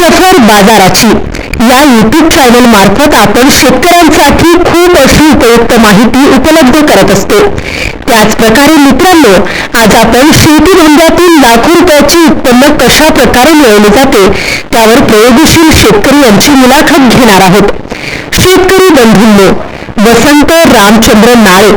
सफर बाजाराची. या युट्यूब चॅनल मार्फत आपण शेतकऱ्यांसाठी खूप अशी उपयुक्त माहिती उपलब्ध करत असतो. त्याच प्रकारे मित्रांनो आज आपण शेती धंद्यातील लाखो रुपयाची उत्पन्न कशा प्रकारे मिळवले जाते त्यावर प्रयोगशील शेतकरी यांची मुलाखत घेणार आहोत. शेतकरी बंधूंनो वसंत रामचंद्र नाळे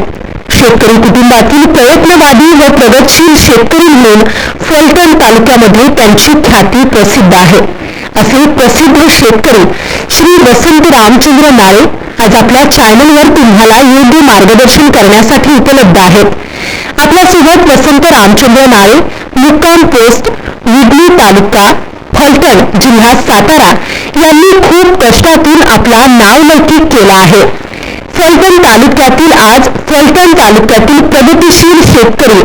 शेतकरी कुटुंबातील प्रयत्नवादी व प्रगतशील शेतकरी म्हणून फलटण तालुक्यामध्ये त्यांची ख्याती प्रसिद्ध आहे. असे प्रसिद्ध शेतकरी श्री वसंत रामचंद्र नाळे आज आपल्या चॅनलवर तुम्हाला योग्य मार्गदर्शन करण्यासाठी उपलब्ध आहेत. आपल्यासोबत वसंत रामचंद्र नाळे मुक्काम पोस्ट विडली तालुका फलटण जिल्हा सातारा यांनी खूप कष्टातून आपला नावलौकिक केला आहे. फलटण तालुक्यातील आज फलटण तालुक्यातील प्रगतीशील शेतकरी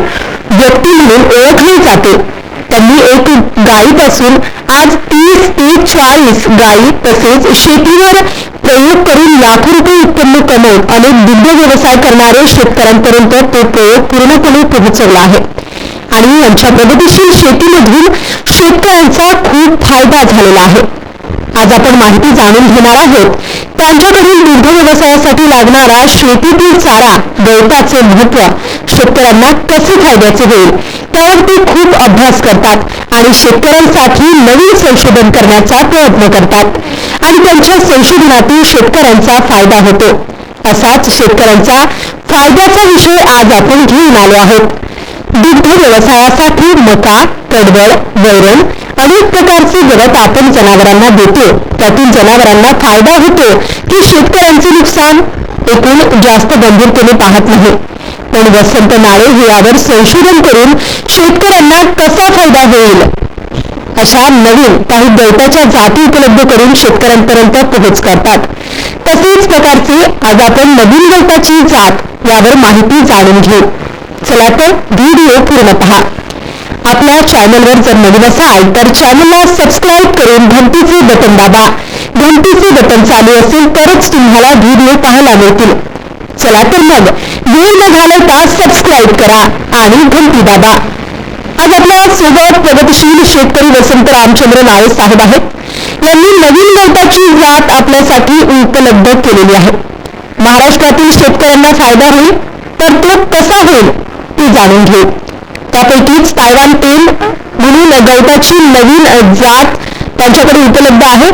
व्यक्ती म्हणून ओळखले जाते. त्यांनी एक गायीपासून आज तीस ते चाळीस गायी तसेच शेतीवर प्रयोग करून लाखो रुपये उत्पन्न कमवून अनेक दुग्ध व्यवसाय करणारे शेतकऱ्यांपर्यंत तो प्रयोग पूर्णपणे पोहोचवला आहे. आणि यांच्या प्रगतीशील शेतीमधून शेतकऱ्यांचा खूप फायदा झालेला आहे. आज आपण माहिती जाणून घेणार आहोत. त्यांच्याकडील दुग्ध व्यवसायासाठी लागणारा शेतीतील चारा गवताचे महत्त्व शेतकऱ्यांना कसे फायद्याचे होईल त्यावर ते खूप अभ्यास करतात आणि शेतकऱ्यांसाठी नवीन संशोधन करण्याचा प्रयत्न करतात. आणि त्यांच्या संशोधनातून शेतकऱ्यांचा फायदा होतो. असाच शेतकऱ्यांचा फायद्याचा विषय आज आपण घेऊन आलो आहोत. दुग्ध व्यवसायासाठी मका कडवळ वैरण अनेक प्रकारचे गवत आपण जनावरांना देतो. त्यातून जनावरांना फायदा होतो. की शेतकऱ्यांचे नुकसान एकूण जास्त गंभीरतेने पाहत नाही. पण वसंत नाळे हे यावर संशोधन करून शेतकऱ्यांना कसा फायदा होईल? अशा नवीन काही गवताच्या जाती उपलब्ध करून शेतकऱ्यांपर्यंत पोहोच करतात. तसेच प्रकारचे आज आपण नवीन गवताची जात यावर माहिती जाणून घेऊ. चला तर व्हिडिओ पूर्ण पहा. या चॅनलवर जर नवीन असाल तर चॅनलला सबस्क्राईब करून घंटीचे बटन दाबा. घंटीचे बटन चालू असेल तरच तुम्हाला व्हिडिओ पाहायला मिळतील. चला तर मग वेळ न घालवता सबस्क्राईब करा आणि घंटी दाबा. आज आपल्यासोबत प्रगतशील शेतकरी वसंत रामचंद्र नाळे साहेब आहेत. यांनी नवीन गवताची जात आपल्यासाठी उपलब्ध केलेली आहे. महाराष्ट्रातील शेतकऱ्यांना फायदा होईल तर तो कसा होईल ते जाणून घेऊ. त्यापैकीच तायवान तेल म्हणून गवताची नवीन जात त्यांच्याकडे उपलब्ध आहे.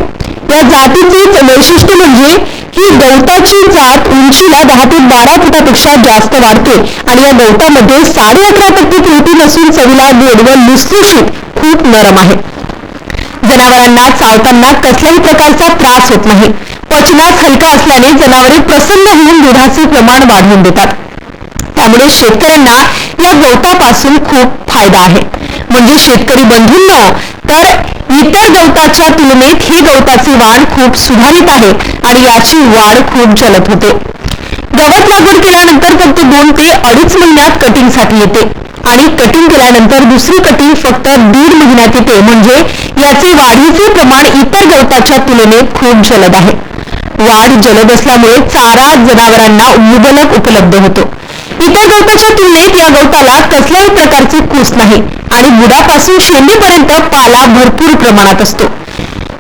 या जातीचेच वैशिष्ट्य म्हणजे ही गवताची जात उंचीला दहा ते बारा फुटापेक्षा जास्त वाढते आणि या गवतामध्ये साडे अकरा टक्के प्रोटीन नसून चवीला गोड व लुसलुशीत खूप नरम आहे. जनावरांना चावताना कसल्याही प्रकारचा त्रास होत नाही. पचनास हलका असल्याने जनावरे प्रसन्न होऊन दुधाचे प्रमाण वाढवून देतात. त्यामुळे शेतकऱ्यांना या गवतापासून खूप फायदा आहे. म्हणजे शेतकरी बंधूंनो तर इतर गवताच्या तुलनेत हे गवताचे वाढ खूप सुधारित आहे आणि याची वाढ खूप जलद होते. गवत लागवड केल्यानंतर फक्त दोन ते अडीच महिन्यात कटिंगसाठी येते आणि कटिंग केल्यानंतर दुसरी कटिंग फक्त दीड महिन्यात येते. म्हणजे याचे वाढीचे प्रमाण इतर गवताच्या तुलनेत खूप जलद आहे. वाढ जलद असल्यामुळे चारा जनावरांना मुबलक उपलब्ध होतो. इतर गवताच्या तुलनेत या गवताला कसल्याही प्रकारचे कूस नाही आणि बुडापासून शेंडीपर्यंत पाला भरपूर प्रमाणात असतो.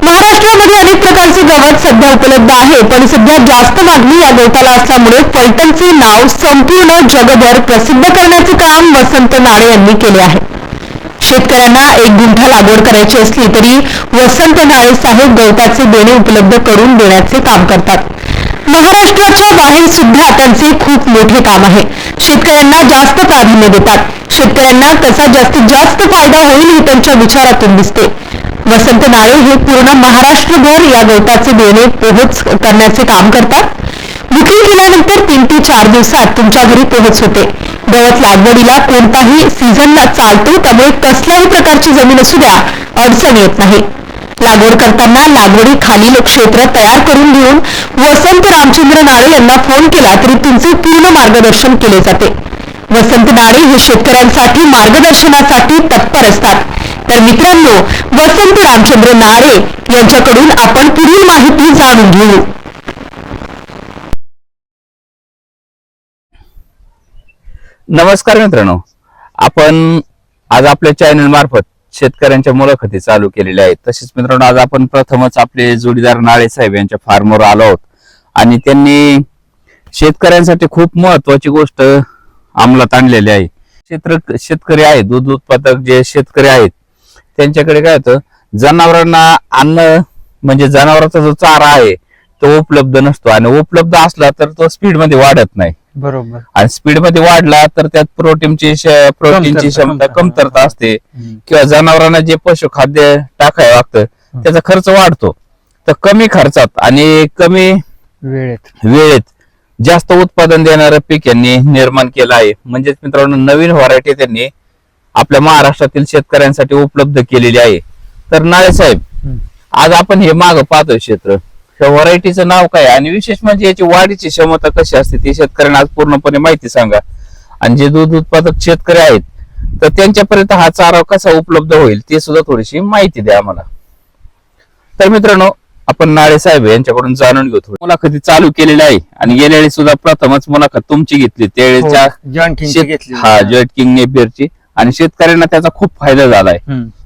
महाराष्ट्रामध्ये अनेक प्रकारचे गवत सध्या उपलब्ध आहे पण सध्या जास्त मागणी या गवताला असल्यामुळे फलटणचे नाव संपूर्ण जगभर प्रसिद्ध करण्याचे काम वसंत नाळे यांनी केले आहे. शेतकऱ्यांना एक गुंठा लागवड करायची असली तरी वसंत नाळे साहेब गवताचे देणे उपलब्ध करून देण्याचे काम करतात. महाराष्ट्राच्या बाहेर सुद्धा त्यांचे खूप मोठे काम आहे. शेतकऱ्यांना जास्त प्राधान्य देतात. शेतकऱ्यांना कसा जास्तीत जास्त फायदा होईल हे त्यांच्या विचारातून दिसते. वसंत नाळे हे पूर्ण महाराष्ट्रभर या गवताचे देणे पोहोच करण्याचे काम करतात. विक्री केल्यानंतर तीन ते चार दिवसात तुमच्या घरी पोहोच होते. गवत लागवडीला कोणताही सीझनला चालतो त्यामुळे कसल्याही प्रकारची जमीन असू द्या अडचण येत नाही. लागवड करताना लागवडी खालील क्षेत्र तयार करून घेऊन वसंत रामचंद्र नाळे यांना फोन केला तरी तुमचे पूर्ण मार्गदर्शन केले जाते. वसंत नाळे हे शेतकऱ्यांसाठी मार्गदर्शनासाठी तत्पर असतात. तर मित्रांनो वसंत रामचंद्र नाळे यांच्याकडून आपण पुढील माहिती जाणून घेऊ. नमस्कार मित्रांनो. आपण आज आपल्या चॅनल मार्फत शेतकऱ्यांच्या मुलाखती चालू केलेल्या आहेत. तसेच मित्रांनो आज आपण प्रथमच आपले जोडीदार नाळे साहेब यांच्या फार्मवर आलो आहोत. आणि त्यांनी शेतकऱ्यांसाठी खूप महत्वाची गोष्ट अंमलात आणलेली आहे. क्षेत्र शेतकरी आहेत दूध उत्पादक जे शेतकरी आहेत त्यांच्याकडे काय होतं जनावरांना अन्न म्हणजे जनावरांचा जो चारा आहे तो उपलब्ध नसतो. आणि उपलब्ध असला तर तो स्पीडमध्ये वाढत नाही. बरोबर. आणि स्पीडमध्ये वाढला तर त्यात प्रोटीनची प्रोटीनची क्षमता कमतरता. असते. किंवा जनावरांना जे पशुखाद्य टाकायला लागतं त्याचा खर्च वाढतो. तर कमी खर्चात आणि कमी वेळेत. वेळेत जास्त उत्पादन देणारं पीक यांनी निर्माण केलं आहे. म्हणजेच मित्रांनो नवीन व्हरायटी त्यांनी आपल्या महाराष्ट्रातील शेतकऱ्यांसाठी उपलब्ध केलेली आहे. तर नाळे साहेब. आज आपण हे माग पाहतोय क्षेत्र. त्या व्हरायटीचं नाव काय? आणि विशेष म्हणजे याची वाढीची क्षमता कशी असते ती शेतकऱ्यांना आज पूर्णपणे माहिती सांगा. आणि जे दूध उत्पादक शेतकरी आहेत तर त्यांच्यापर्यंत हा चारा कसा उपलब्ध होईल ते सुद्धा थोडीशी माहिती द्या आम्हाला. तर मित्रांनो आपण नाळे साहेब यांच्याकडून जाणून घेऊ थोडी. मुलाखती चालू केलेली आहे आणि गेल्या वेळी सुद्धा प्रथमच मुलाखत तुमची घेतली. त्यावेळेच्या हो, हा जॉईट किंग नेपियरची आणि शेतकऱ्यांना त्याचा खूप फायदा झालाय.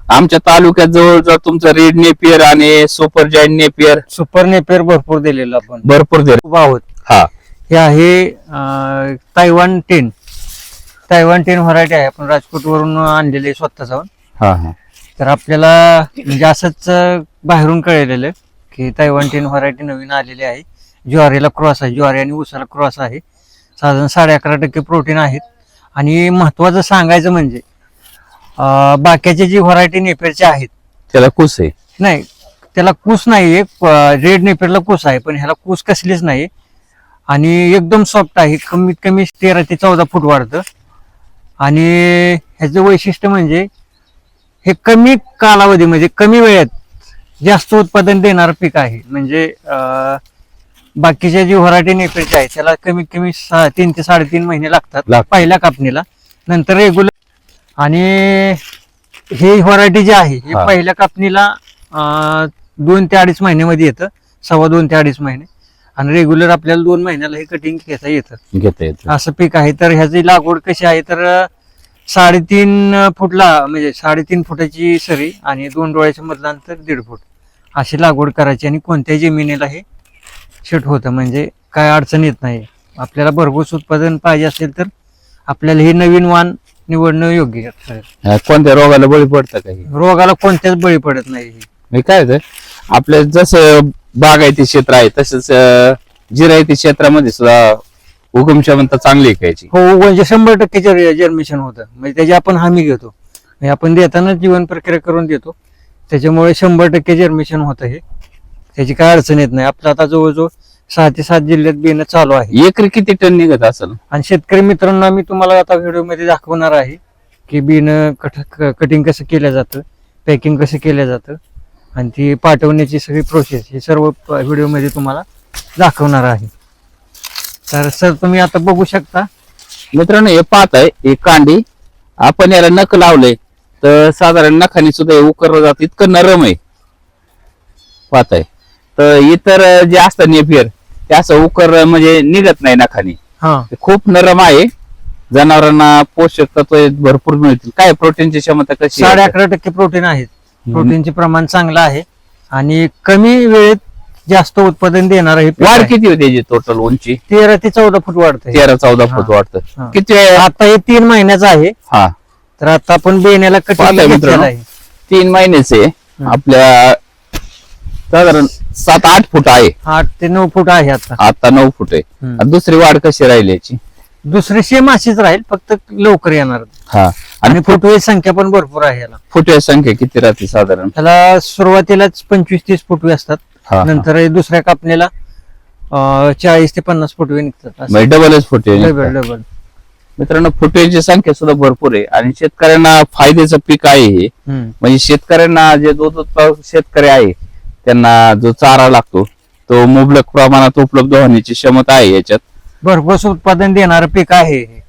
आमच्या तालुक्यात जवळजवळ तुमचं रेड नेपियर आणि super joint napier super napier भरपूर दिलेलं आपण. भरपूर दे खूप आहोत. हा. हे आहे अं, Taiwan ten. Taiwan ten variety आहे. आपण राजकोट वरून आणलेले स्वतः जाऊन हा हा. तर आपल्याला म्हणजे असंच अं, बाहेरून कळलेलं की तायवान टेन व्हरायटी नवीन आलेली आहे. ज्वारीला क्रॉस आहे. ज्वारी आणि ऊसाला क्रॉस आहे. साधारण साडे अकरा टक्के प्रोटीन आहेत. आणि महत्वाचं सांगायचं म्हणजे अं, बाकीचे जी व्हरायटी नेपेरचे आहेत. त्याला कुस आहे. नाही त्याला कूस नाही रेड नेपेरला कूस आहे पण ह्याला कूस कसलीच नाही आणि एकदम सॉफ्ट आहे. कमीत कमी तेरा ते चौदा फूट वाढतं. आणि ह्याचं वैशिष्ट्य म्हणजे हे कमी कालावधीमध्ये कमी वेळेत जास्त उत्पादन देणारं पीक आहे. म्हणजे बाकीच्या जी व्हरायटी नेपेरची आहे त्याला कमीत कमी तीन ते साडेतीन महिने लागतात लागतात. पहिल्या कापणीला. नंतर रेग्युलर आणि हे व्हरायटी जी आहे ही हा. पहिल्या कापणीला अं, दोन ते अडीच महिन्यामध्ये येतं. सव्वा दोन ते अडीच महिने. आणि रेग्युलर आपल्याला दोन महिन्याला हे कटिंग घेता येतं. घेता येत. असं पीक आहे. तर ह्याची लागवड कशी आहे? तर अं, साडेतीन फुटला म्हणजे साडेतीन फुटाची सरी आणि दोन डोळ्याच्या मधलं अंतर दीड फूट. अशी लागवड करायची आणि कोणत्याही जमिनीला हे शेट होतं. म्हणजे काय अडचण येत नाही. आपल्याला भरघोस उत्पादन पाहिजे असेल तर आपल्याला हे नवीन वाण निवडणं योग्य कोणत्या रोगाला बळी पडतं काही रोगाला कोणत्याच बळी पडत नाही हे. मी काय होतं आपल्या जसं बागायती क्षेत्र आहे तसंच अं, जिरायती क्षेत्रामध्ये सुद्धा उगम क्षमता चांगली आहे का याची? हो म्हणजे शंभर टक्के जर्मिशन होतं. म्हणजे त्याची आपण हमी घेतो. म्हणजे आपण देताना जीवन प्रक्रिया करून देतो. त्याच्यामुळे शंभर टक्के जर्मिशन होतं हे. त्याची काय अडचण येत नाही. आपलं आता जवळजवळ सहा ते सात जिल्ह्यात बियाणं चालू आहे. एकरी किती टन निघत असेल? आणि शेतकरी मित्रांना मी तुम्हाला आता व्हिडिओमध्ये दाखवणार आहे की बियाणं कट कटिंग कसं केलं जातं पॅकिंग कसं केलं जातं आणि ती पाठवण्याची सगळी प्रोसेस हे सर्व व्हिडिओमध्ये तुम्हाला दाखवणार आहे. तर सर तुम्ही आता बघू शकता. मित्रांनो हे पाहत आहे हे कांडी. आपण याला नख लावलंय तर साधारण नखाने सुद्धा हे उकरलं जात. इतकं नरम आहे पाहत आहे. तर इतर जे असतं नेपियर ते असं उकर म्हणजे निघत नाही नखाने. हा. ते खूप नरम आहे. जनावरांना पोषक तत्व भरपूर मिळतील. काय प्रोटीनची क्षमता कशी साडे आहे? अकरा टक्के प्रोटीन आहे प्रोटीनचे प्रमाण चांगलं आहे. आणि कमी वेळेत जास्त उत्पादन देणार आहे पीक वाढ आहे. किती होती टोटल उंची? तेरा ते चौदा फूट वाढते तेरा चौदा हा. फूट वाढतं. हा. किती वेळ? आता हे तीन महिन्याचं आहे. हा. तर आता आपण बेण्याला मित्रांनो. आहे. तीन महिन्याचे आपल्या साधारण सात आठ फूट आहे. आठ ते नऊ फूट आहे आता. आता नऊ फूट आहे. हम्म. आणि दुसरी वाढ कशी राहिली याची? दुसरी सेम अशीच राहील फक्त लवकर येणार. हा. आणि आणि फुटवेची संख्या पण भरपूर आहे याला. फुटव्या संख्या किती राहते साधारण? त्याला सुरुवातीलाच पंचवीस तीस फुटवे असतात. हा, हा. नंतर हे दुसऱ्या कापणीला अं, चाळीस ते पन्नास फुटवे निघतात. असं. म्हणजे डबलच फुटवे डबल डबल. मित्रांनो फुटव्याची संख्या सुद्धा भरपूर आहे. आणि शेतकऱ्यांना फायद्याचं पीक आहे हे. हम्म. म्हणजे शेतकऱ्यांना जे दूध उत्पादक शेतकरी आहे त्यांना जो चारा लागतो तो मुबलक प्रमाणात उपलब्ध होण्याची क्षमता आहे याच्यात. भरघोस उत्पादन देणार पीक आहे हे.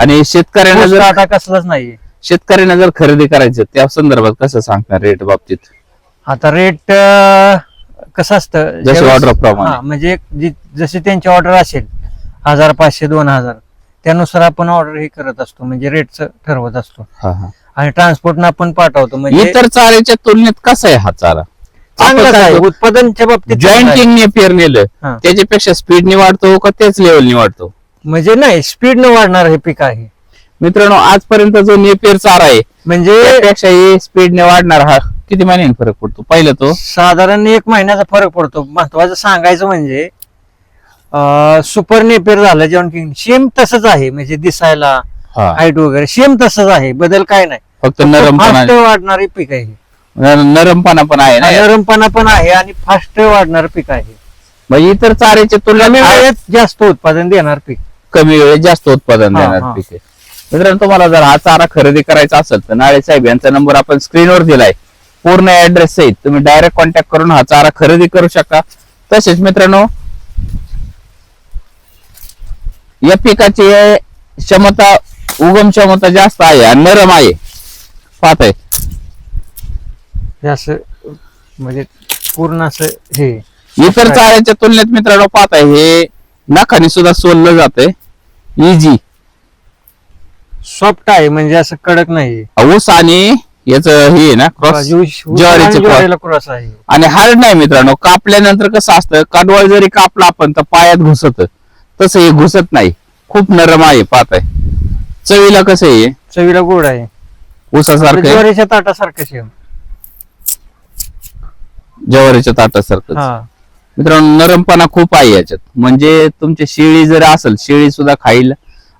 आणि शेतकऱ्यांना जर आता कसलाच नाही शेतकऱ्यांना जर खरेदी करायचं त्या संदर्भात कसं सांगणार रेट बाबतीत? आता रेट कसं असतं जशी ज्यावेळेस- order प्रमाणे. हा, म्हणजे जी- जशी त्यांची ऑर्डर असेल हजार पाचशे दोन हजार त्यानुसार आपण ऑर्डर हे करत असतो म्हणजे रेटच ठरवत असतो. आणि ट्रान्सपोर्टनं आपण पाठवतो म्हणजे इतर चाऱ्याच्या तुलनेत कसा आहे हा चारा? चांगलंच आहे. उत्पादनच्या बाबतीत चांगलं आहे. जॉईंटिंगने पेरलेलं हा. त्याच्यापेक्षा स्पीडने वाढतो का त्याच लेवलने वाढतो? म्हणजे नाही स्पीड न वाढणार हे पीक आहे. मित्रांनो आजपर्यंत जो नेपियर चारा आहे म्हणजे हे स्पीडने वाढणार हा किती महिन्यांनी फरक पडतो? पहिला तो. साधारण एक महिन्याचा फरक पडतो. महत्वाचं सांगायचं म्हणजे सुपर नेपेर झालं जॉन सेम तसंच आहे. म्हणजे दिसायला हाईट वगैरे सेम तसंच आहे. बदल काय नाही. फक्त नरमपणा फास्ट वाढणारे पीक आहे. नर- नरमपणा पण आहे ना यात. नरमपणा पण आहे आणि फास्ट वाढणार पीक आहे. म्हणजे इतर चाऱ्याच्या कमी तुलनेत वेळेत जास्त उत्पादन देणार पीक. कमी वेळेत जास्त उत्पादन हा, देणार हा. पीक आहे. मित्रांनो तुम्हाला जर हा चारा खरेदी करायचा असेल तर नाळे साहेब यांचा नंबर आपण स्क्रीनवर दिलाय. पूर्ण ऍड्रेस सहित तुम्ही डायरेक्ट कॉन्टॅक्ट करून हा चारा खरेदी करू शकता. तसेच मित्रांनो या पिकाची क्षमता उगम क्षमता जास्त आहे आणि नरम आहे. पाहत आहे हे असं म्हणजे पूर्ण असं हे. इतर चाऱ्याच्या तुलनेत मित्रांनो पाहत आहे हे नखाने सुद्धा सोललं जातंय. इझी सॉफ्ट आहे म्हणजे असं कडक नाही. ऊस आणि याच हे आहे ना क्रॉस ज्वारीचे क्रॉस आहे. आणि हार्ड नाही मित्रांनो कापल्यानंतर कसं असतं काडवळ जरी कापला आपण तर पायात घुसत. तसं हे घुसत नाही. खूप नरम आहे पाहत आहे चवीला कसं आहे? चवीला गोड आहे. ऊसासारखं ज्वारीच्या ताटासारखं सेम ज्वारीच्या ताटासारखं हा. मित्रांनो नरमपणा खूप आहे याच्यात. म्हणजे तुमची शेळी जर असेल शेळी सुद्धा खाईल.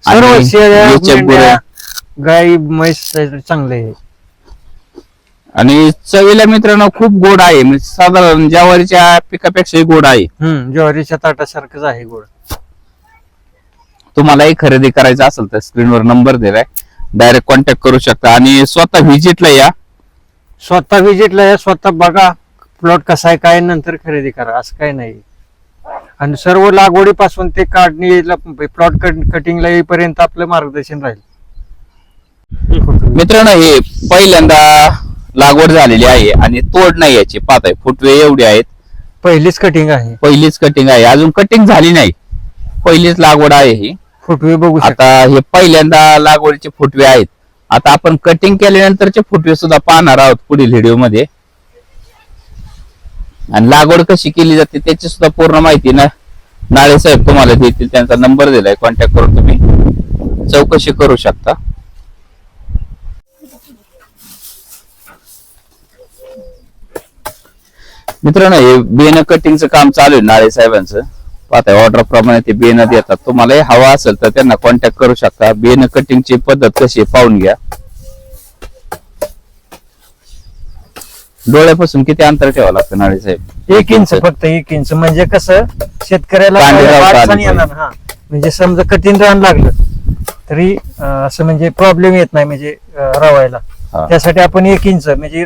सर्व आणि शेळ्या याच्या मेंढ्या, गुरं- गाई म्हैस चांगले आहे. आणि चवीला मित्रांनो खूप गोड आहे. म्हणजे साधारण ज्वारीच्या पिकापेक्षाही गोड आहे. हम्म ज्वारीच्या ताटासारखंच आहे गोड. तुम्हालाही खरेदी करायचं असेल तर स्क्रीनवर नंबर दिलाय. डायरेक्ट कॉन्टॅक्ट करू शकता. आणि स्वतः व्हिजिटला या. स्वतः व्हिजिटला या स्वतः बघा. प्लॉट कसा आहे काय नंतर खरेदी करा असं काही नाही. आणि सर्व लागवडीपासून ते काढणीला प्लॉट कटिंगला येईपर्यंत आपलं मार्गदर्शन राहील. मित्रांनो हे पहिल्यांदा लागवड झालेली आहे आणि तोड नाही याची पात आहे फुटवे एवढे आहेत. पहिलीच कटिंग आहे. पहिलीच कटिंग आहे. अजून कटिंग झाली नाही. पहिलीच लागवड आहे ही. फुटवे बघू आता हे पहिल्यांदा लागवडीचे फुटवे आहेत. आता आपण कटिंग केल्यानंतरचे फुटवे सुद्धा पाहणार आहोत पुढील व्हिडिओमध्ये. आणि लागवड कशी केली जाते त्याची सुद्धा पूर्ण माहिती ना नाळे साहेब तुम्हाला देतील त्यांचा नंबर दिलाय कॉन्टॅक्ट करून तुम्ही चौकशी करू शकता. मित्रांनो हे बेन कटिंगचं काम चालू आहे नाळे साहेबांचं. पाहता ऑर्डर प्रमाणे ते बेन देतात. तुम्हाला हवा असेल तर त्यांना कॉन्टॅक्ट करू शकता. बेन कटिंगची पद्धत कशी पाहून घ्या. डोळ्यापासून किती अंतर ठेवावं लागतं नाळे साहेब? एक इंच फक्त एक इंच. म्हणजे कसं शेतकऱ्याला अडचण हा म्हणजे समजा कठीण रान लागलं तरी अं, असं म्हणजे प्रॉब्लेम येत नाही म्हणजे अं, रवायला. हा. त्यासाठी आपण एक इंच म्हणजे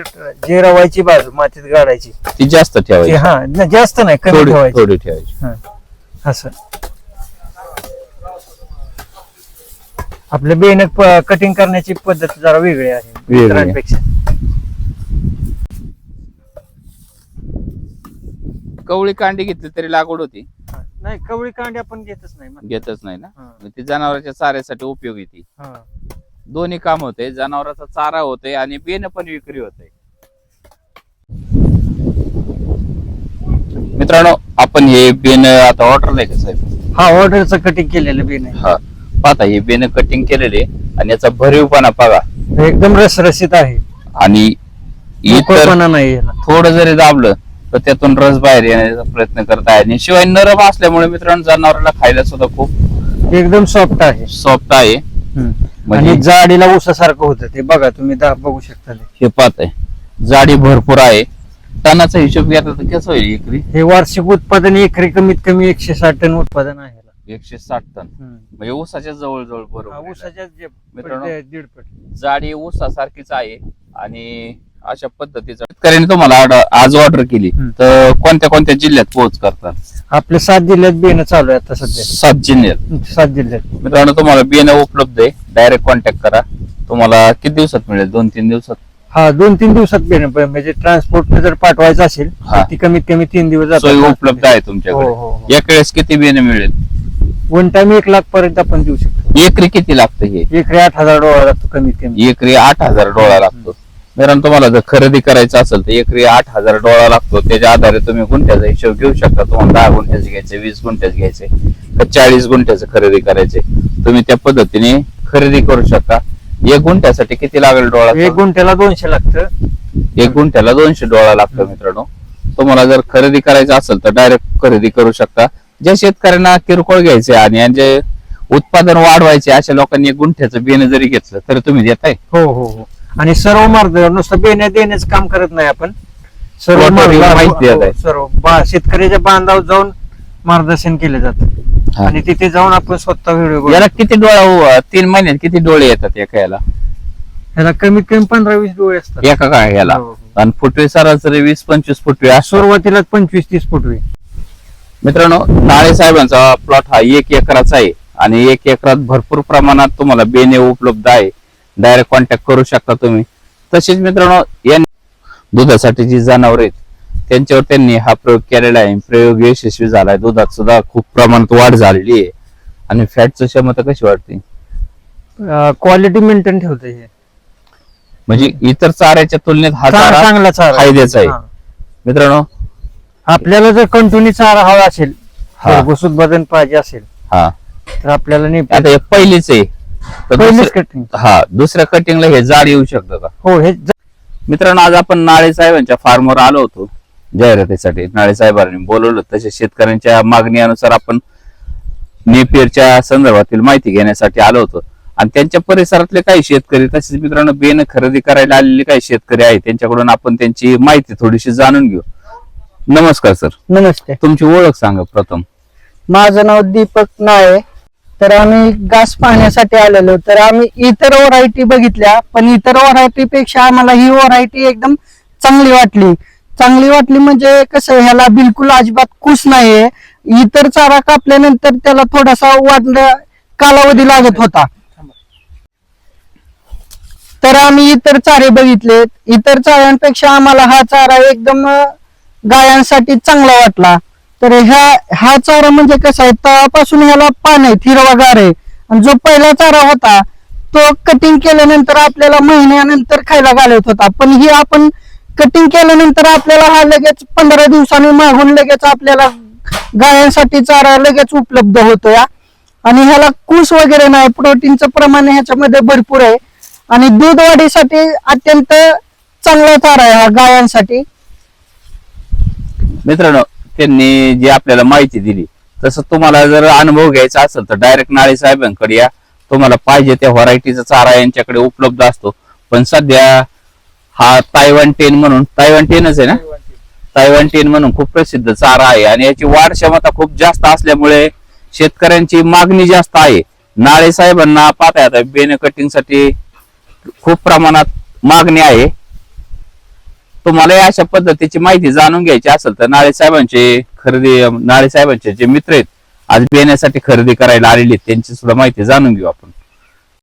जे रवायची बाजू मातीत गाडायची ती जास्त ते ठेवायची हा न- जास्त नाही कमी थोडी ठेवायची. थोडी ठेवायची. हा. असं. आपल्या बेनक कटिंग करण्याची पद्धत जरा वेगळी आहे वेगळी आहे. इतरांपेक्षा कवळी कांडी घेतली तरी लागवड होती. हा. नाही कवळी कांडी आपण घेतच नाही मग. घेतच नाही ना? हा. मग ती जनावरांच्या चाऱ्यासाठी उपयोगी ती. हा. दोन्ही काम होते जनावरांचा चारा होते आणि बेन पण विक्री होते. मित्रांनो आपण हे बेन आता ऑर्डर आहे का साहेब. हा ऑर्डरचं कटिंग केलेलं बेन हा. पाहता हे बेन कटिंग केलेले आणि याचा भरीवपणा बघा. एकदम रसरशीत आहे. आणि इतर मोकळपणा नाही याला. थोडं जरी दाबलं तर त्यातून रस बाहेर येण्याचा प्रयत्न करत आहे आणि शिवाय नरम असल्यामुळे मित्रांनो जनावरांना खायला सुद्धा खूप एकदम सॉफ्ट आहे. सॉफ्ट आहे. म्हणजे- आणि जाडीला उसासारखं होतं ते बघा तुम्ही दा- बघू शकता ते. हे पाहत आहे. जाडी भरपूर आहे. टनाचा हिशोब घेतला तर कसं होईल एकरी? हे वार्षिक उत्पादन एकरी कमीत कमी एकशे साठ टन उत्पादन आहे. एकशे साठ टन. म्हणजे ऊसाच्या जवळ जवळ हा, बरोबर ऊसाच्या जे- मित्रांनो, ते दीडपट जाडी ऊसासारखीच आहे. आणि अशा पद्धतीचं शेतकऱ्याने तुम्हाला आज ऑर्डर केली. हम्म. तर कोणत्या कोणत्या जिल्ह्यात पोहोच करतात? आपल्या सात जिल्ह्यात बियाणं चालू आहे आता सध्या. सात जिल्ह्यात. सात जिल्ह्यात. मित्रांनो तुम्हाला बियाणं उपलब्ध आहे. डायरेक्ट कॉन्टॅक्ट करा. तुम्हाला किती दिवसात मिळेल? दोन तीन दिवसात? हा दोन तीन दिवसात बियाणं म्हणजे ट्रान्सपोर्ट जर पाठवायचं असेल हा. तर ती कमीत कमी तीन दिवस जातात. उपलब्ध आहे हो, हो, तुमच्याकडे हो. या वेळेस किती बियाणं मिळेल? वन टाइम एक लाख पर्यंत आपण देऊ शकतो. एकरी किती लागतं हे? एकरी आठ हजार डोळा लागतो कमीत कमी. एकरी आठ हजार डोळा लागतो. मित्रांनो तुम्हाला जर खरेदी करायचं असेल तर एकरी आठ हजार डोळा लागतो. त्याच्या आधारे तुम्ही गुंठ्याचा हिशोब घेऊ शकता. तुम्हाला दहा गुंठ्याचे घ्यायचे वीस गुंठ्याचे घ्यायचे का चाळीस गुंठ्याचे खरेदी करायचे. तुम्ही त्या पद्धतीने खरेदी करू शकता. एक गुंठ्यासाठी किती लागेल डोळा? एक गुंठ्याला दोनशे लागतं. एक गुंठ्याला दोनशे डोळा लागतो मित्रांनो. तुम्हाला जर खरेदी करायचं असेल तर डायरेक्ट खरेदी करू शकता. ज्या शेतकऱ्यांना किरकोळ घ्यायचे आणि यांचे उत्पादन वाढवायचे अशा लोकांनी एक गुंठ्याचं बियाणं जरी घेतलं तरी तुम्ही देताय? हो हो हो. आणि सर्व मार्ग नुसतं बेण्या देण्याचं काम करत नाही आपण. सर्व Totally माहिती आहे. सर्व. बा- शेतकऱ्याच्या बांधावर जाऊन मार्गदर्शन केलं जातं. आणि तिथे जाऊन आपण स्वतः व्हिडिओ याला किती डोळा तीन महिन्यात किती डोळे येतात एका याला? ह्याला कमीत कमी पंधरा वीस डोळे असतात. एका काय याला? हो, हो. आणि फुटवे सरासरी वीस पंचवीस फुटवे सुरुवातीला पंचवीस तीस फुटवे. मित्रांनो नाळे साहेबांचा प्लॉट हा एक एकराचा आहे. आणि एक एकरात भरपूर प्रमाणात तुम्हाला बेने उपलब्ध आहे. डायरेक्ट कॉन्टॅक्ट करू शकता तुम्ही. तसेच मित्रांनो या दुधासाठी जी जनावर आहेत त्यांच्यावर त्यांनी हा प्रयोग केलेला आहे. प्रयोग यशस्वी झालाय. दुधात सुद्धा खूप प्रमाणात वाढ झालेली आहे. आणि फॅटची क्षमता कशी वाटते क्वालिटी मेंटेन ठेवते हे. म्हणजे इतर चाऱ्याच्या तुलनेत हा चारा चारा चांगला चारा फायद्याचा आहे. हा. मित्रांनो आपल्याला जर कंटिन्यू चारा हवा असेल हा. भरघोस उत्पादन पाहिजे असेल हा. तर आपल्याला नाही आता हे पहिलीच आहे. तर पहिलीच दुसऱ्या- कटिंग हा दुसऱ्या कटिंगला हे जाड येऊ शकतं का? हो हे ज- मित्रांनो आज आपण नाळे साहेबांच्या फार्मवर आलो होतो. जाहिरातीसाठी नाळे साहेबांनी बोलवलं. तसे शेतकऱ्यांच्या मागणीनुसार आपण नेपियरच्या संदर्भातील माहिती घेण्यासाठी आलो होतो. आणि त्यांच्या परिसरातले काही शेतकरी तसेच मित्रांनो बेन खरेदी करायला आलेले काही शेतकरी आहेत. त्यांच्याकडून आपण त्यांची माहिती थोडीशी जाणून घेऊ. नमस्कार सर. नमस्ते. तुमची ओळख सांगा प्रथम. माझं नाव दीपक नाळे. तर आम्ही घास पाहण्यासाठी आलेलो. तर आम्ही इतर व्हरायटी बघितल्या पण इतर व्हरायटी पेक्षा आम्हाला ही व्हरायटी एकदम चांगली वाटली. चांगली वाटली म्हणजे कसं ह्याला बिलकुल अजिबात कुस नाहीये. इतर चारा कापल्यानंतर त्याला थोडासा वाढ कालावधी लागत होता. तर आम्ही इतर चारे बघितले. इतर चाऱ्यांपेक्षा आम्हाला हा चारा एकदम गायांसाठी चांगला वाटला. तर ह्या हा चारा म्हणजे कसा आहे? तळापासून ह्याला पान आहे हिरवागार आहे. आणि जो पहिला चारा होता तो कटिंग केल्यानंतर आपल्याला महिन्यानंतर खायला घालत होता. पण ही आपण कटिंग केल्यानंतर आपल्याला हा लगेच पंधरा दिवसांनी मागून लगेच आपल्याला गायांसाठी चारा लगेच उपलब्ध होतो या आणि ह्याला कूस वगैरे नाही प्रोटीनचं प्रमाण ह्याच्यामध्ये भरपूर आहे. आणि दूध वाढीसाठी अत्यंत चांगला चारा आहे हा गायांसाठी. मित्रांनो त्यांनी जी आपल्याला माहिती दिली. तसं तुम्हाला जर अनुभव घ्यायचा असेल तर डायरेक्ट नाळे साहेबांकडे या. तुम्हाला पाहिजे त्या व्हरायटीचा चारा यांच्याकडे उपलब्ध असतो. पण सध्या हा तायवान टेन म्हणून तायवान टेनच आहे ना? तायवान टेन म्हणून खूप प्रसिद्ध चारा आहे. आणि याची वाढ क्षमता खूप जास्त असल्यामुळे शेतकऱ्यांची मागणी जास्त आहे. नाळे साहेबांना पाहताय आता बेन कटिंगसाठी खूप प्रमाणात मागणी आहे. तुम्हाला या अशा पद्धतीची माहिती जाणून घ्यायची असेल तर नाळे साहेबांचे खरेदी नाळे साहेबांचे जे मित्र आहेत आज बियाण्यासाठी खरेदी करायला आलेले आहेत त्यांची सुद्धा माहिती जाणून घेऊ आपण.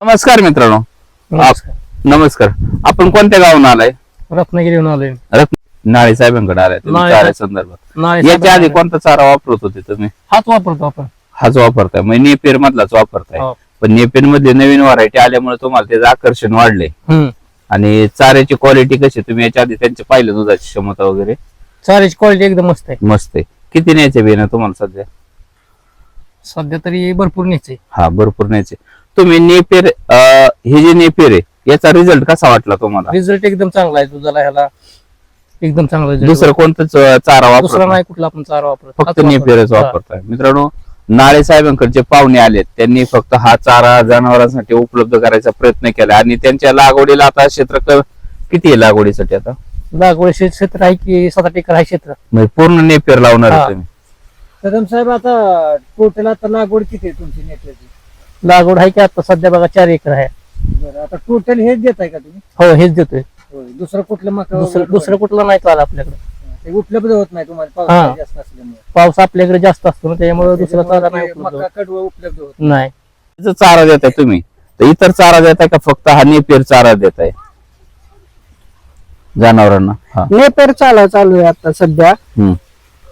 नमस्कार मित्रांनो. नमस्कार. आप- नमस्कार. आपण कोणत्या गावून आलाय? रत्नागिरीहून आलोय. रत्न- नाळे साहेबांकडे आलाय तुम्ही नाळे चाऱ्या संदर्भात. नाळे याच्या आधी कोणता चारा वापरत होते तुम्ही? हाच वापरतो आपण. हाच वापरताय. म्हणजे नेपेर मधलाच वापरताय. हो. पण नेपेरमध्ये नवीन व्हरायटी आल्यामुळे तुम्हाला त्याचं आकर्षण वाढले हम्म. आणि चाऱ्याची क्वालिटी कशी तुम्ही याच्या आधी त्यांचे पाहिलं दुधाची क्षमता वगैरे? चाऱ्याची क्वालिटी एकदम मस्त आहे. मस्त आहे. किती न्यायचे बेन तुम्हाला सध्या? सध्या तरी भरपूर न्यायचे. हा भरपूर न्यायचे. तुम्ही नेपेर अं, हे जे नेपेर आहे याचा रिझल्ट कसा वाटला तुम्हाला? रिझल्ट एकदम चांगला आहे. तुझा ह्याला एकदम चांगला result दुसरं कोणतंच अं, चारा दुसरा नाही? कुठला आपण चारा वापरत. फक्त हाच नेपेरच वापरतो. वापरताय. मित्रांनो नाळे साहेबांकडे जे पाहुणे आलेत. त्यांनी फक्त हा चारा जनावरांसाठी उपलब्ध करायचा प्रयत्न केला आणि त्यांच्या लागवडीला आता क्षेत्र किती आहे लागवडीसाठी आता. लागवड क्षेत्र आहे की सात आठ एकर आहे क्षेत्र. म्हणजे पूर्ण नेपेर लावणार आहे हा. तुम्ही. कदम साहेब आता टोटल आता लागवड किती आहे तुमची नेटल्याची लागवड आहे की आता सध्या बघा चार एकर आहे. बरं आता टोटल हेच देत आहे का तुम्ही? हो हेच देतोय. होय दुसरं कुठलं मका दुसरं वगैरे दुसरं कुठलं नाही चाललं आपल्याकडे. उपलब्ध होत नाही तुम्हाला. पाऊस जास्त असल्यामुळे. पाऊस आपल्याकडे जास्त असतो ना त्यामुळे दुसरा चारा नाही त्याच्यामुळे उपलब्ध मका होत. कडवं उपलब्ध होत नाही. चारा देताय तुम्ही. तर इतर चारा देताय का फक्त हा नेपेर चारा देताय? जनावरांना हा. नेपेर चाला चालू आहे आता सध्या. हम्म.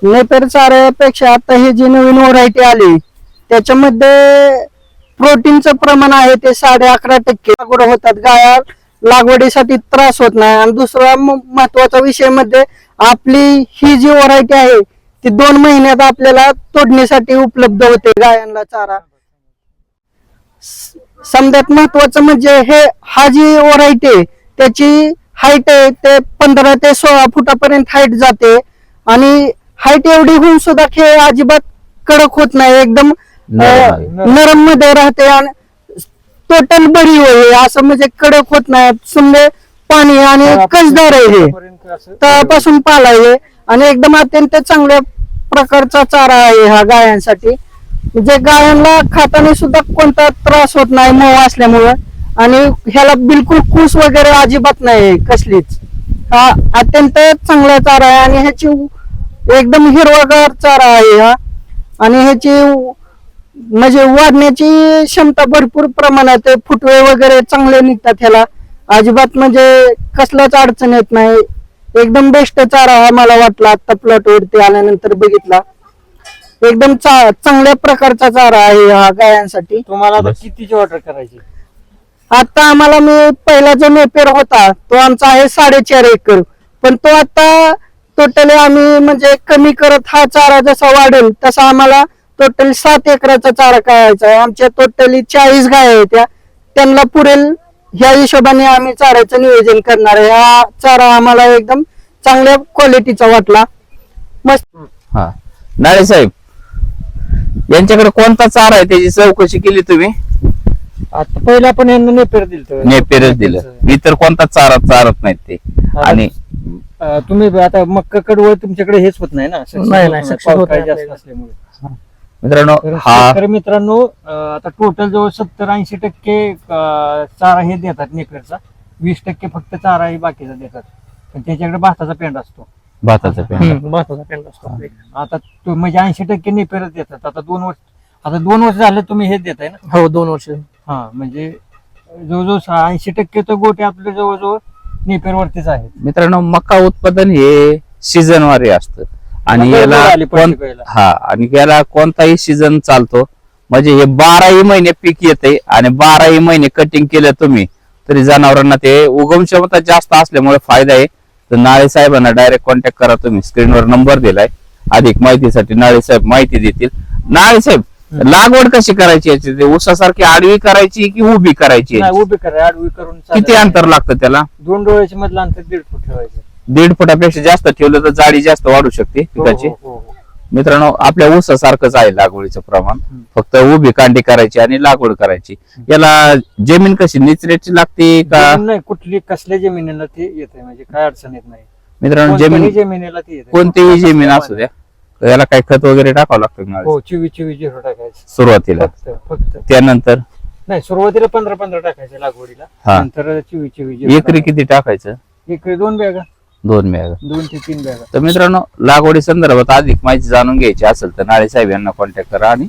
नेपेर चाऱ्यापेक्षा आता ही जी नवीन व्हरायटी आली त्याच्यामध्ये प्रोटीनचं प्रमाण आहे ते साडे अकरा टक्के. लागवड होतात गाया लागवडीसाठी त्रास होत नाही. आणि दुसरा म- महत्त्वाचा विषयमध्ये आपली ही जी व्हरायटी आहे ती दोन महिन्यात आपल्याला तोडणीसाठी उपलब्ध होते गायांना चारा. समजात महत्वाचं म्हणजे हे हा जी व्हरायटी आहे त्याची हाईट आहे ते पंधरा ते सोळा फुटापर्यंत हाईट जाते. आणि हाईट एवढी होऊन सुद्धा खेळ अजिबात कडक होत नाही एकदम नरममध्ये राहते आणि टोटल बरी होईल असं म्हणजे कडक होत नाही समजे पाणी आणि कसदार आहे हे. तळापासून पाला आहे. आणि एकदम अत्यंत चांगल्या प्रकारचा चारा आहे हा गायांसाठी. म्हणजे गायांना खाताना सुद्धा कोणता त्रास होत नाही मऊ असल्यामुळं. आणि ह्याला बिलकुल कूस वगैरे अजिबात नाही कसलीच. हा अत्यंत चांगला चारा आहे आणि ह्याची एकदम हिरवागार चारा आहे हा. आणि ह्याची म्हणजे वाढण्याची क्षमता भरपूर प्रमाणात आहे. फुटवे वगैरे चांगले निघतात ह्याला. अजिबात म्हणजे कसलाच अडचण येत नाही. एकदम बेस्ट चारा हा मला वाटला. आता प्लॉट वरती आल्यानंतर बघितला. एकदम चा- चांगल्या प्रकारचा चारा आहे हा गायांसाठी. तुम्हाला आता बस. कितीची ऑर्डर करायची? आता आम्हाला मी पहिला जो नेपेर होता तो आमचा आहे साडेचार एकर. पण तो आता टोटली आम्ही म्हणजे कमी करत हा चारा जसा वाढेल तसा आम्हाला टोटल सात एकराचा चारा करायचा आहे. आमच्या टोटली चाळीस गाय आहेत त्या. त्यांना पुरेल ह्या हिशोबाने आम्ही चाऱ्याचं नियोजन करणार आहे. हा चारा आम्हाला एकदम चांगल्या क्वालिटीचा वाटला. मस्त. हा. नाळे साहेब यांच्याकडे कोणता चारा आहे? त्याची चौकशी केली तुम्ही? आता पहिला आपण यांना नेपेर दिलं नेपेरच दिलं. इतर कोणता चारा चारत नाहीत ते? आणि तुम्ही आता मक्का कडवळ तुमच्याकडे हेच होत नाही ना? नाही, नाही, नाही, नाही जास्त आपल्याकडे. असल्यामुळे. मित्रांनो तर हा शेतकरी मित्रांनो अं, आता टोटल जवळ सत्तर ऐंशी टक्के चारा हे देतात नेपेरचा वीस टक्के फक्त चारा हे बाकीचा देतात. पण त्याच्याकडे भाताचा पेंड असतो. भाताचं पेंड. आता तो म्हणजे ऐंशी टक्के नेपेरच देतात. आता दोन वर्ष आता दोन वर्ष झाले तुम्ही हेच देताय ना? हो दोन वर्ष. हा म्हणजे जवळजवळ ऐंशी टक्के तर गोटे आपले जवळजवळ नेपेरवरतीच आहेत. मित्रांनो मका उत्पादन हे सीझन वारी असतं. आणि याला कोण. हा आणि याला कोणताही सीझन चालतो. म्हणजे हे बाराही महिने पीक येते आणि बाराही महिने कटिंग केलं तुम्ही तरी जनावरांना ते उगम क्षमता जास्त असल्यामुळे फायदा आहे. तर नाळे साहेबांना डायरेक्ट कॉन्टॅक्ट करा तुम्ही. स्क्रीनवर नंबर दिलाय. अधिक माहितीसाठी नाळे साहेब माहिती देतील. नाळे साहेब लागवड कशी करायची याची? ते ऊसासारखी आडवी करायची की उभी करायची उभी करा आडवी करून किती. अंतर लागतं त्याला? दोन डोळ्याच्या मधलं अंतर दीड फूट ठेवायचं. दीड फुटापेक्षा जास्त ठेवलं तर जाडी जास्त वाढू शकते हो, पिकाची. हो, हो. मित्रांनो आपल्या ऊसासारखंच आहे लागवडीचं प्रमाण. फक्त उभी कांडी करायची आणि लागवड करायची. याला जमीन कशी निचऱ्याची लागते का? नाही कुठली कसल्या जमिनीला ते येते म्हणजे काय अडचण येत नाही. मित्रांनो जमीन जमिनीला ते येते कोणतीही जमीन असू द्या. याला काही खत वगैरे टाकावं लागतं चोवीस झिरो टाकायचं. सुरुवातीला. फक्त त्यानंतर? नाही सुरुवातीला पंधरा पंधरा टाकायचं लागवडीला. हा. नंतर चोवीस झिरो एकरी किती टाकायचं टाकायचं. एकरी दोन बॅगा. दोन बॅग दोन ते तीन बॅगा तर मित्रांनो लागवडी संदर्भात अधिक माहिती जाणून घ्यायची असेल तर नाळे साहेब यांना कॉन्टॅक्ट करा आणि